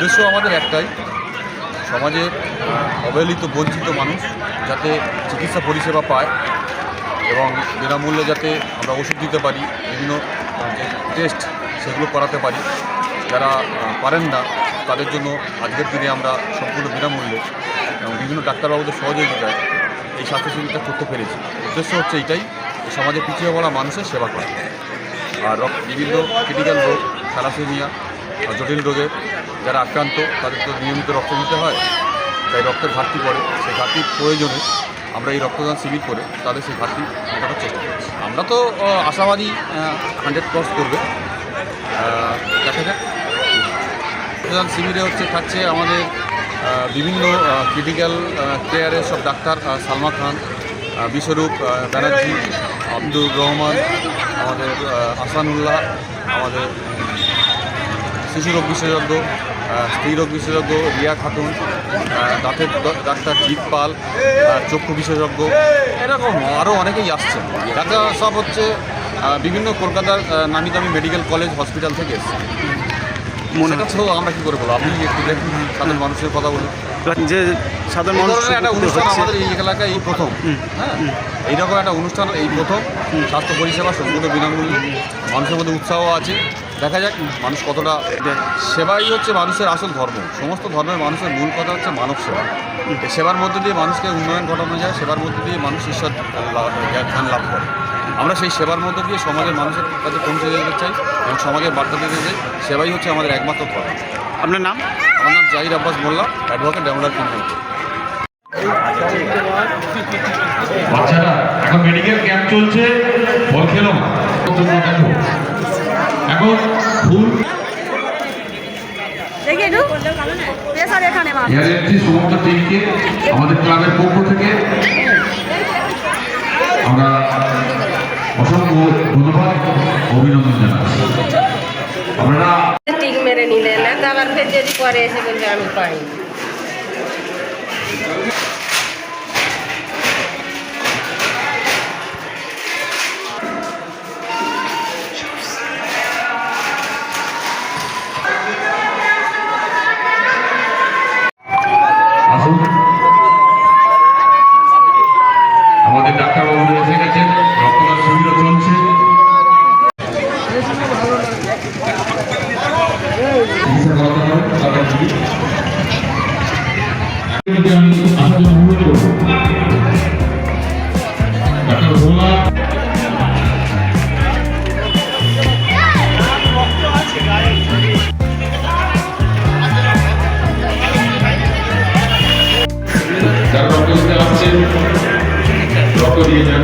উদ্দেশ্য আমাদের একটাই সমাজের অবহেলিত, বঞ্চিত মানুষ যাতে চিকিৎসা পরিষেবা পায় এবং বিনামূল্যে যাতে আমরা ওষুধ দিতে পারি, বিভিন্ন যে টেস্ট সেগুলো করাতে পারি। যারা পারেন না, তাদের জন্য আজকের দিনে আমরা সম্পূর্ণ বিনামূল্যে এবং বিভিন্ন ডাক্তারবাবুদের সহযোগিতায় এই স্বাস্থ্য শিবিরটা করতে পেরেছি। উদ্দেশ্য হচ্ছে এইটাই সমাজে পিছিয়ে পড়া মানুষের সেবা করা। আর বিভিন্ন ক্রিটিক্যাল রোগ থ্যালাসেমিয়া জটিল রোগে যারা আক্রান্ত, তাদের তো নিয়মিত রক্ত দিতে হয়, তাই রক্তের ঘাটতি পড়ে। সেই ঘাটতির প্রয়োজনে আমরা এই রক্তদান শিবির করে তাদের সেই ঘাটতি মেটানোর চেষ্টা করছি। আমরা তো আশাবাদী হান্ড্রেড ক্রস করবে। দেখা যাক। রক্তদান শিবিরে হচ্ছে থাকছে আমাদের বিভিন্ন ক্রিটিক্যাল কেয়ারের সব ডাক্তার সালমা খান বিশ্বরূপ ব্যানার্জি, আব্দুর রহমান, আমাদের আসানুল্লাহ, আমাদের শিশুরোগ বিশেষজ্ঞ স্ত্রীরোগ বিশেষজ্ঞ রিয়া খাতুন দাঁতের ডাক্তার জিৎ পাল চক্ষু বিশেষজ্ঞ এরকম আরও অনেকেই আসছেন ডাক্তার সব হচ্ছে বিভিন্ন কলকাতার নামি দামি মেডিকেল কলেজ হসপিটাল থেকে এসছে। মনে তো আমরা কী করে বলব? আপনি একটু দেখুন সাধারণ মানুষের কথা বলুন। যে সাধারণ মানুষ একটা অনুষ্ঠান হচ্ছে। আমাদের এই এলাকায় এই প্রথম। হ্যাঁ এইরকম একটা অনুষ্ঠান এই প্রথম। স্বাস্থ্য পরিষেবা সম্পূর্ণ বিনামূল্যে। মানুষের মধ্যে উৎসাহ আছে। দেখা যাক মানুষ কতটা সেবাই হচ্ছে মানুষের আসল ধর্ম। সমস্ত ধর্মের মানুষের মূল কথা হচ্ছে মানব সেবা। সেবার মধ্যে দিয়ে মানুষকে উন্নয়ন ঘটানো যায় সেবার মধ্যে দিয়ে মানুষ ঈশ্বর জ্ঞান লাভ করে। আমরা সেই সেবার মধ্যে দিয়ে সমাজের মানুষের কাছে পৌঁছে যেতে চাই এবং সমাজের বার্তা দিতে চাই। সেবাই হচ্ছে আমাদের একমাত্র ধর্ম। আপনার নাম? আমার নাম জাহির আব্বাস মোল্লা অ্যাডভোকেট ডেমোলার কিংডম বাচ্চারা এখন মেডিকেল ক্যাম্প চলছে বল খেলো না জন্য ফুল দেখি একটু প্রেসার এখানে মা এয়ার এন্ট্রি সমস্ত টিমকে আমাদের ক্লাবের পক্ষ থেকে আমরা অসংখ্য ধন্যবাদ অভিনন্দন জানাচ্ছি। আপনারা টিক মেরে নিলেন আবার ফের যদি পরে এসে বলবে আমি পাইনি। আমি আসার জন্য অনুরোধ করব ডাক্তার ভোলা। যারা রক্ত দিতে আসছেন রক্ত দিয়ে যান।